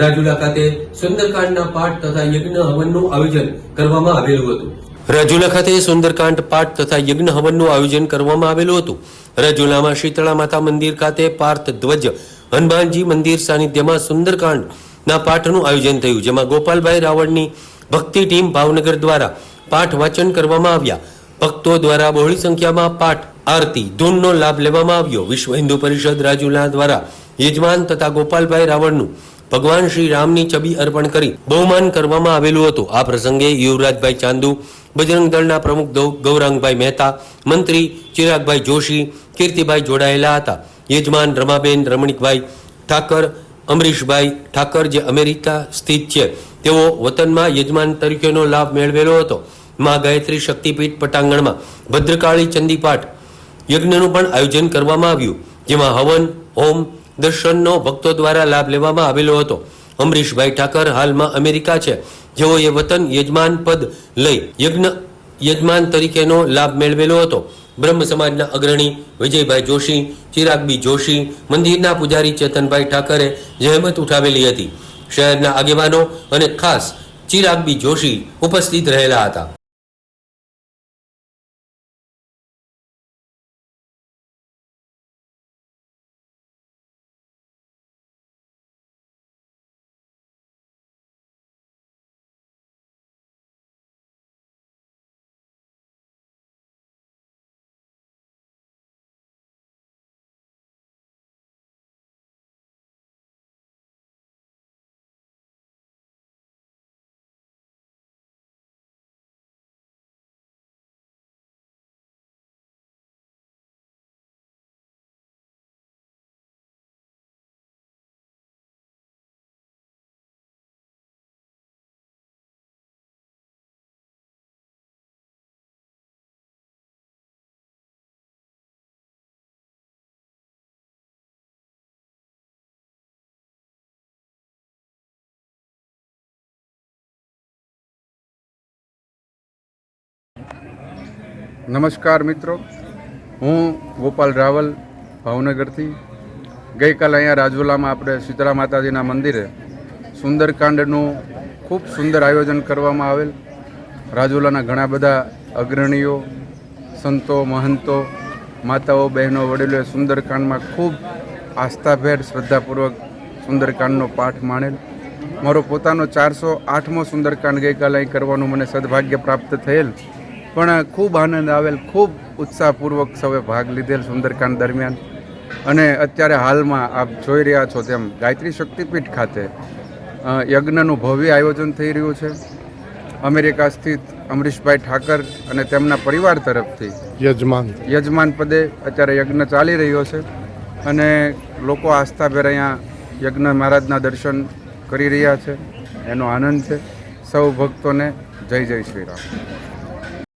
રાજુલા ખાતે સુંદરકાંડના પાઠ તથા યજ્ઞ હવનનું આયોજન કરવામાં આવેલું હતું. રાજુલા ખાતે સુંદરકાંડ પાઠ તથા યજ્ઞ હવનનું આયોજન કરવામાં આવેલું હતું. રાજુલામાં શીતળા માતા મંદિર ખાતે પાર્થ ધ્વજ, હનુમાનજી મંદિર સાનિધ્યમાં સુંદરકાંડના પાઠનું આયોજન થયું, જેમાં ગોપાલભાઈ રાવળની ભક્તિ ટીમ ભાવનગર દ્વારા પાઠ વાંચન કરવામાં આવ્યા. ભક્તો દ્વારા બહોળી સંખ્યામાં પાઠ, આરતી, ધૂનનો લાભ લેવામાં આવ્યો. વિશ્વ હિન્દુ પરિષદ રાજુલા દ્વારા યજમાન તથા ગોપાલભાઈ રાવળનું ભગવાન શ્રી રામની છબી અર્પણ કરી બહુમાન કરવામાં આવેલું હતું. આ પ્રસંગે યુવરાજભાઈ ચાંદુ, બજરંગ દળના પ્રમુખ ગૌરાંગભાઈ મહેતા, મંત્રી ચિરાગભાઈ જોશી, કીર્તિભાઈ જોડાયેલા હતા. યજમાન રમાબેન, રમણીકભાઈ ઠાકર, અમરીશભાઈ ઠાકર જે અમેરિકા સ્થિત છે, તેઓ વતનમાં યજમાન તરીકેનો લાભ મેળવેલો હતો. મા ગાયત્રી શક્તિપીઠ પટાંગણમાં ભદ્રકાળી ચંદીપાઠ યજ્ઞનું પણ આયોજન કરવામાં આવ્યું, જેમાં હવન, હોમ દર્શનનો ભક્તો દ્વારા લાભ લેવામાં આવેલો હતો. અમરીશભાઈ ઠાકર હાલમાં અમેરિકા છે. જેઓએ વતન યજમાન પદ લઈ યજ્ઞ, યજમાન તરીકેનો લાભ મેળવેલો હતો. બ્રહ્મ સમાજના અગ્રણી વિજયભાઈ જોશી, ચિરાગબી જોશી, મંદિરના પૂજારી ચેતનભાઈ ઠાકરે જહેમત ઉઠાવેલી હતી. શહેરના આગેવાનો અને ખાસ ચિરાગબી જોશી ઉપસ્થિત રહેલા હતા. નમસ્કાર મિત્રો. હું ગોપાલ રાવલ, ભાવનગરથી. ગઈકાલે અહીંયા રાજુલામાં આપણે શીતળા માતાજીના મંદિરે સુંદરકાંડનું ખૂબ સુંદર આયોજન કરવામાં આવેલ. રાજુલાના ઘણા બધા અગ્રણીઓ, સંતો, મહંતો, માતાઓ, બહેનો, વડીલોએ સુંદરકાંડમાં ખૂબ આસ્થાભેર, શ્રદ્ધાપૂર્વક સુંદરકાંડનો પાઠ માણેલ. મારો પોતાનો ચારસો આઠમો સુંદરકાંડ ગઈકાલે કરવાનું મને સદભાગ્ય પ્રાપ્ત થયેલ. પણ ખૂબ આનંદ આવેલ ખૂબ ઉત્સાહપૂર્વક સૌએ ભાગ લીધેલ સુંદરકાંડ દરમિયાન. અને અત્યારે હાલમાં આપ જોઈ રહ્યા છો તેમ ગાયત્રી શક્તિપીઠ ખાતે યજ્ઞનું ભવ્ય આયોજન થઈ રહ્યું છે. અમેરિકા સ્થિત અમરીશભાઈ ઠાકર અને તેમના પરિવાર તરફથી યજમાન. યજમાન પદે અત્યારે યજ્ઞ ચાલી રહ્યો છે. અને લોકો આસ્થાભેર અહીંયા યજ્ઞ મહારાજના દર્શન કરી રહ્યા છે. એનો આનંદ છે. સૌ ભક્તોને જય જય શ્રી રામ.